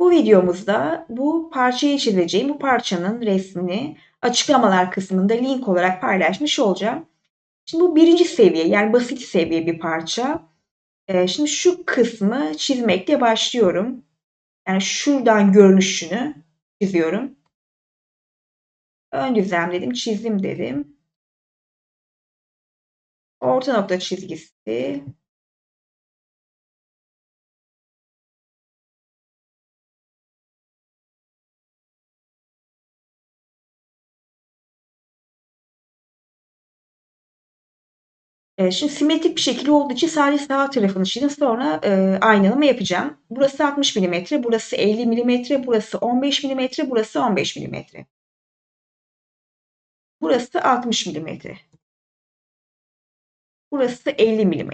Bu videomuzda bu parçayı çizeceğim, bu parçanın resmini açıklamalar kısmında link olarak paylaşmış olacağım. Şimdi bu birinci seviye yani basit seviye bir parça. Ee, şimdi şu kısmı çizmekle başlıyorum. Yani şuradan görünüşünü çiziyorum. Ön düzlem dedim, çizdim dedim. Orta nokta çizgisi. Eee, şimdi simetrik bir şekilde olduğu için sadece sağ tarafını çizdim. Sonra e, aynalama yapacağım. Burası 60 mm, burası 50 mm, burası 15 mm, burası 15 mm. Burası 60 mm. Burası 50 mm.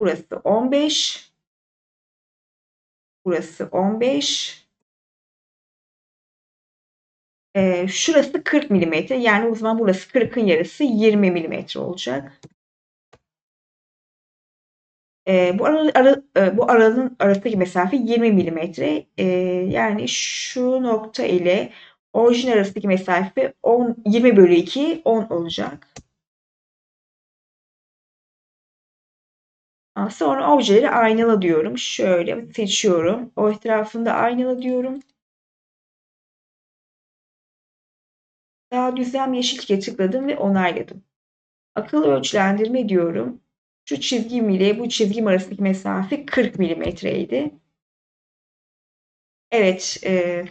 Burası 15. Burası 15. Ee, şurası 40 mm. Yani o zaman burası 40'ın yarısı 20 mm olacak. Ee, bu ara, ara, e, bu aralığın arasındaki mesafe 20 mm. Ee, yani şu nokta ile orijin arasındaki mesafe 10, 20 bölü 2 10 olacak. Sonra objeleri aynala diyorum. Şöyle seçiyorum. O etrafında aynala diyorum. Daha düzlem yeşilke tıkladım ve onayladım. Akıllı ölçülendirme diyorum. Şu çizgim ile bu çizgim arasındaki mesafe 40 milimetreydi. Evet, e,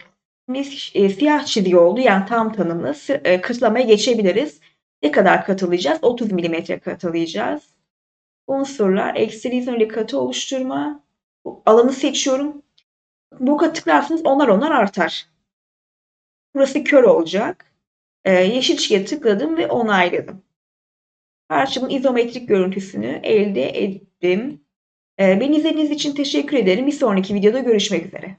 e, siyah çizgi oldu. Yani tam tanımlı. E, katılamaya geçebiliriz. Ne kadar katılayacağız? 30 milimetre katılayacağız. Unsurlar, ekstralizm katı oluşturma. Alanı seçiyorum. Bu tıklarsanız onlar onlar artar. Burası kör olacak. Ee, yeşil çizgiye tıkladım ve onayladım. Parçamın izometrik görüntüsünü elde ettim. Ee, beni izlediğiniz için teşekkür ederim. Bir sonraki videoda görüşmek üzere.